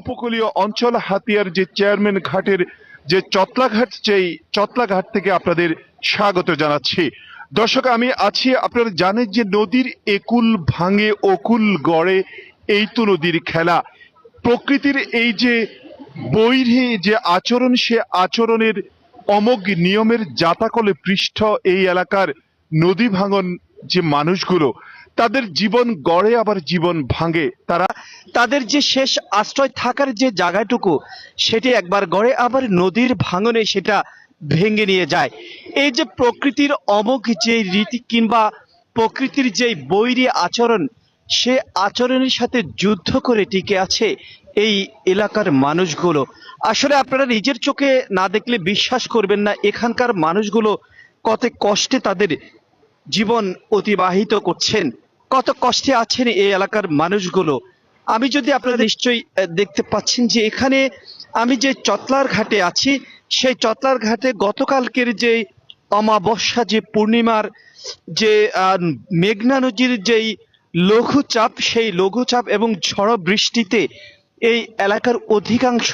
উপকূলীয় অঞ্চল হাতিয়ার যে চেয়ারম্যান ঘাটের যে চতলাঘাট, সেই চতলাঘাট থেকে আপনাদের স্বাগত জানাচ্ছি। দর্শক, আমি আছি আপনারা জানেন যে নদীর একুল ভাঙে, অকুল গড়ে এই তো নদীর খেলা। প্রকৃতির এই যে বৈরী, যে আচরণ, সে আচরণের অমোঘ নিয়মের জাতাকলে পৃষ্ঠ এই এলাকার নদী ভাঙন যে মানুষগুলো তাদের জীবন গড়ে, আবার জীবন ভাঙে। তারা তাদের যে শেষ আশ্রয় থাকার যে জায়গাটুকু, সেটি একবার গড়ে, আবার নদীর ভাঙনে সেটা ভেঙে নিয়ে যায়। এই যে প্রকৃতির অমোঘ যে রীতি কিংবা প্রকৃতির যে বৈরী আচরণ, সে আচরণের সাথে যুদ্ধ করে টিকে আছে এই এলাকার মানুষগুলো। আসলে আপনারা নিজের চোখে না দেখলে বিশ্বাস করবেন না, এখানকার মানুষগুলো কত কষ্টে তাদের জীবন অতিবাহিত করছেন। কত কষ্টে আছেন এই এলাকার মানুষগুলো? আমি যদি আপনারা নিশ্চয়ই দেখতে পাচ্ছেন যে এখানে আমি যে চতলার ঘাটে আছি, সেই চতলার ঘাটে গতকালকের যে অমাবস্যা, যে পূর্ণিমার যে মেঘনা নদীর যেই লঘুচাপ, সেই লঘুচাপ এবং ঝড় বৃষ্টিতে এই এলাকার অধিকাংশ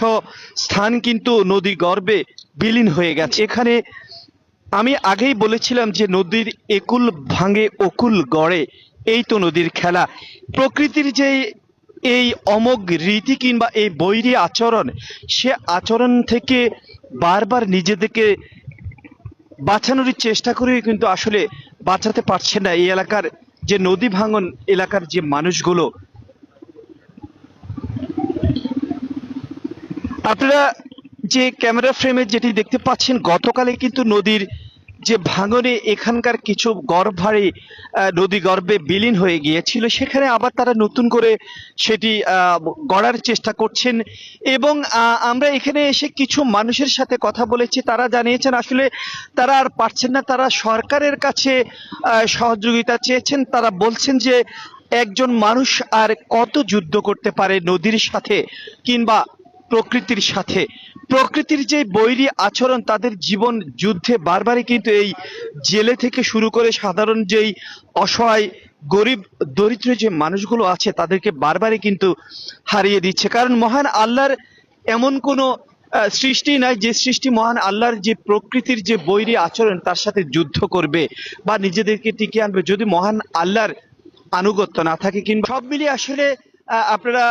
স্থান কিন্তু নদী গর্ভে বিলীন হয়ে গেছে। এখানে আমি আগেই বলেছিলাম যে নদীর একুল ভাঙে, অকুল গড়ে। এই তো নদীর খেলা। প্রকৃতির যে এই অমোঘ রীতি কিংবা এই বৈরী আচরণ, সে আচরণ থেকে বারবার নিজেদেরকে বাঁচানোর চেষ্টা করে কিন্তু আসলে বাঁচাতে পারছে না এই এলাকার যে নদী ভাঙন এলাকার যে মানুষগুলো। আপনারা যে ক্যামেরা ফ্রেমে যেটি দেখতে পাচ্ছেন গতকালে কিন্তু নদীর যে ভাঙনে এখানকার কিছু গর্ভারে নদী গর্ভে বিলীন হয়ে গিয়েছিল, সেখানে আবার তারা নতুন করে সেটি গড়ার চেষ্টা করছেন এবং আমরা এখানে এসে কিছু মানুষের সাথে কথা বলেছি, তারা জানিয়েছেন আসলে তারা আর পারছেন না, তারা সরকারের কাছে সহযোগিতা চেয়েছেন, তারা বলছেন যে একজন মানুষ আর কত যুদ্ধ করতে পারে নদীর সাথে কিংবা প্রকৃতির সাথে। প্রকৃতির যে বৈরী আচরণ, তাদের জীবন যুদ্ধে বারবারই কিন্তু এই জেলে থেকে শুরু করে সাধারণ যেই অসহায়, গরিব, দরিদ্র যে মানুষগুলো আছে, তাদেরকে বারবারই কিন্তু হারিয়ে দিচ্ছে। কারণ মহান আল্লাহর এমন কোনো সৃষ্টি নাই যে সৃষ্টি মহান আল্লাহর যে প্রকৃতির যে বৈরী আচরণ, তার সাথে যুদ্ধ করবে বা নিজেদেরকে টিকিয়ে আনবে। যদি মহান আল্লাহর আনুগত্য না থাকে কিংবা সব মিলিয়ে আসলে আপনারা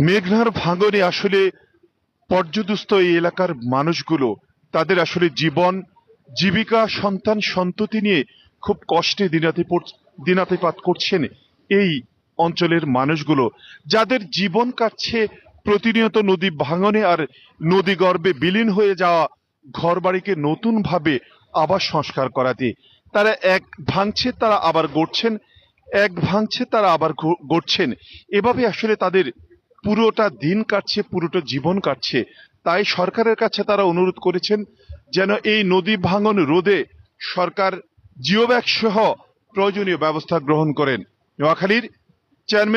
মেঘনার ভাঙনে আসলে পর্যদুস্ত এই এলাকার মানুষগুলো, তাদের আসলে জীবন, জীবিকা, সন্তান, সন্ততি নিয়ে খুব কষ্টে দিনাতে দিনাতিপাত করছেন এই অঞ্চলের মানুষগুলো। যাদের জীবন কাটছে প্রতিনিয়ত নদী ভাঙনে আর নদী গর্ভে বিলীন হয়ে যাওয়া ঘরবাড়িকে নতুন ভাবে আবার সংস্কার করাতে। তারা এক ভাঙছে, তারা আবার গড়ছেন, এক ভাঙছে, তারা আবার গড়ছেন। এভাবে আসলে তাদের পুরোটা দিন কাটছে, পুরোটা জীবন কাটছে। তাই সরকারের কাছে তারা অনুরোধ করেছেন যেন এই নদী ভাঙন রোধে সরকার জিও ব্যাগ সহ প্রয়োজনীয় ব্যবস্থা গ্রহণ করেন। নোয়াখালীর চেয়ারম্যান